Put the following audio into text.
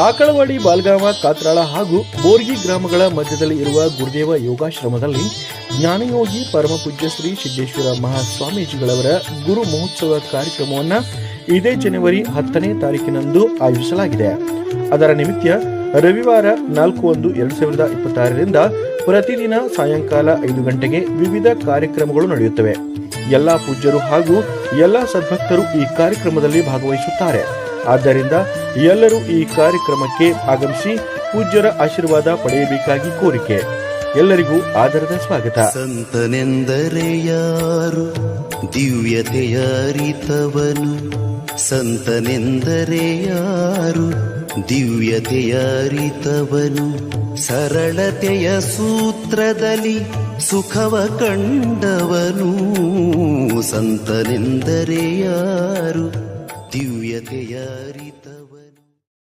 ಆಕಳವಾಡಿ ಬಾಲ್ಗಾಮ ಕಾತ್ರಾಳ ಹಾಗೂ ಬೋರ್ಗಿ ಗ್ರಾಮಗಳ ಮಧ್ಯದಲ್ಲಿ ಇರುವ ಗುರುದೇವ ಯೋಗಾಶ್ರಮದಲ್ಲಿ ಜ್ಞಾನಯೋಗಿ ಪರಮಪೂಜ್ಯ ಶ್ರೀ ಸಿದ್ದೇಶ್ವರ ಮಹಾಸ್ವಾಮೀಜಿಗಳವರ ಗುರು ಮಹೋತ್ಸವ ಕಾರ್ಯಕ್ರಮವನ್ನು ಇದೇ ಜನವರಿ ಹತ್ತನೇ ತಾರೀಕಿನಂದು ಆಯೋಜಿಸಲಾಗಿದೆ. ಅದರ ನಿಮಿತ್ತ ರವಿವಾರ ನಾಲ್ಕು ಒಂದು ಎರಡು ಸಾವಿರದ ಇಪ್ಪತ್ತಾರರಿಂದ ಪ್ರತಿದಿನ ಸಾಯಂಕಾಲ ಐದು ಗಂಟೆಗೆ ವಿವಿಧ ಕಾರ್ಯಕ್ರಮಗಳು ನಡೆಯುತ್ತವೆ. ಎಲ್ಲಾ ಪೂಜ್ಯರು ಹಾಗೂ ಎಲ್ಲಾ ಸದ್ಭಕ್ತರು ಈ ಕಾರ್ಯಕ್ರಮದಲ್ಲಿ ಭಾಗವಹಿಸುತ್ತಾರೆ. ಆದ್ದರಿಂದ ಎಲ್ಲರೂ ಈ ಕಾರ್ಯಕ್ರಮಕ್ಕೆ ಆಗಮಿಸಿ ಪೂಜ್ಯರ ಆಶೀರ್ವಾದ ಪಡೆಯಬೇಕಾಗಿ ಕೋರಿಕೆ. ಎಲ್ಲರಿಗೂ ಆದರದ ಸ್ವಾಗತ. ಸಂತನೆಂದರೆ ಯಾರು? ದಿವ್ಯತೆಯ ಅರಿತವನು ಸಂತನೆಂದರೆ ಯಾರು? ದಿವ್ಯತೆಯ ಅರಿತವನು ಸರಳತೆಯ ಸೂತ್ರದಲ್ಲಿ ಸುಖವ ಕಂಡವನು. ಸಂತನೆಂದರೆ ಯಾರು? ದಿವ್ಯತೆಯ ಅರಿತವನು